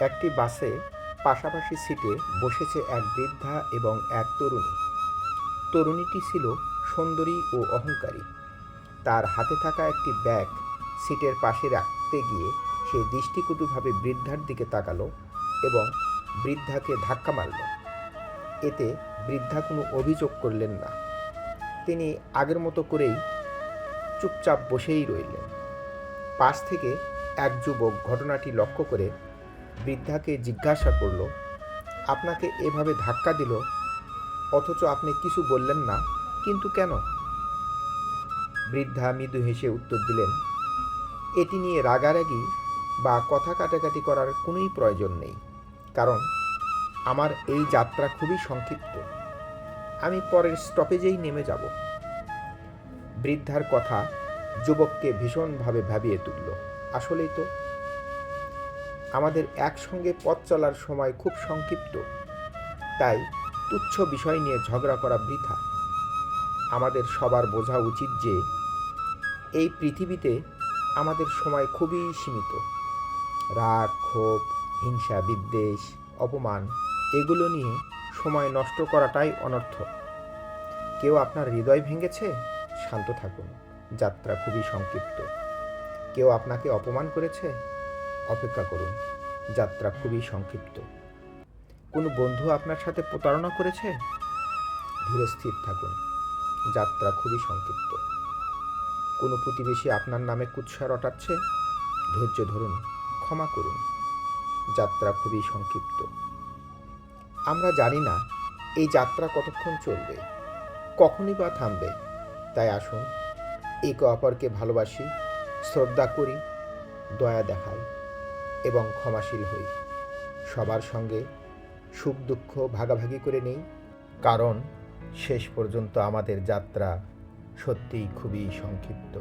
একটি বাসে পাশাপাশি সিটে বসেছে এক বৃদ্ধা এবং এক তরুণী। তরুণীটি ছিল সুন্দরী ও অহংকারী। তার হাতে থাকা একটি ব্যাগ সিটের পাশে রাখতে গিয়ে সে দৃষ্টিকটুভাবে বৃদ্ধার দিকে তাকালো এবং বৃদ্ধাকে ধাক্কা মারল। এতে বৃদ্ধা কোনো অভিযোগ করলেন না। তিনি আগের মতো করেই চুপচাপ বসেই রইলেন। পাশ থেকে এক যুবক ঘটনাটি লক্ষ্য করে বৃদ্ধাকে জিজ্ঞাসা করল, আপনাকে এভাবে ধাক্কা দিল? অথচ আপনি কিছু বললেন না, কিন্তু কেন? বৃদ্ধা মৃদু হেসে উত্তর দিলেন, এটি নিয়ে রাগারাগি বা কথা কাটাকাটি করার কোনোই প্রয়োজন নেই, কারণ আমার এই যাত্রা খুবই সংক্ষিপ্ত। আমি পরের স্টপেজেই নেমে যাব। বৃদ্ধার কথা যুবককে ভীষণভাবে ভাবিয়ে তুলল, আসলেই তো আমাদের একসঙ্গে পথ চলার সময় খুব সংক্ষিপ্ত। তাই তুচ্ছ বিষয় নিয়ে ঝগড়া করা বৃথা। আমাদের সবার বোঝা উচিত যে, এই পৃথিবীতে আমাদের সময় খুবই সীমিত। রাগ, ক্ষোভ, হিংসা, বিদ্বেষ, অপমান, এগুলো নিয়ে সময় নষ্ট করাটাই অনর্থক কেউ আপনার হৃদয় ভেঙেছে? শান্ত থাকুন। যাত্রা খুবই সংক্ষিপ্ত। কেউ আপনাকে অপমান করেছে? অপেক্ষা করুন, যাত্রা খুবই সংক্ষিপ্ত। কোনো বন্ধু আপনার সাথে প্রতারণা করেছে? ধীরস্থির থাকুন, যাত্রা খুবই সংক্ষিপ্ত। কোনো প্রতিবেশী আপনার নামে কুৎসা রটাচ্ছে? ধৈর্য ধরুন, ক্ষমা করুন, যাত্রা খুবই সংক্ষিপ্ত। আমরা জানি না, এই যাত্রা কতক্ষণ চলবে, কখনই বা থামবে। তাই আসুন, একে অপরকে ভালোবাসি, শ্রদ্ধা করি, দয়া দেখাই। এবং ক্ষমাশীল হই। সবার সঙ্গে সুখ দুঃখ ভাগাভাগি করে নেই, কারণ শেষ পর্যন্ত আমাদের যাত্রা সত্যিই খুবই সংক্ষিপ্ত।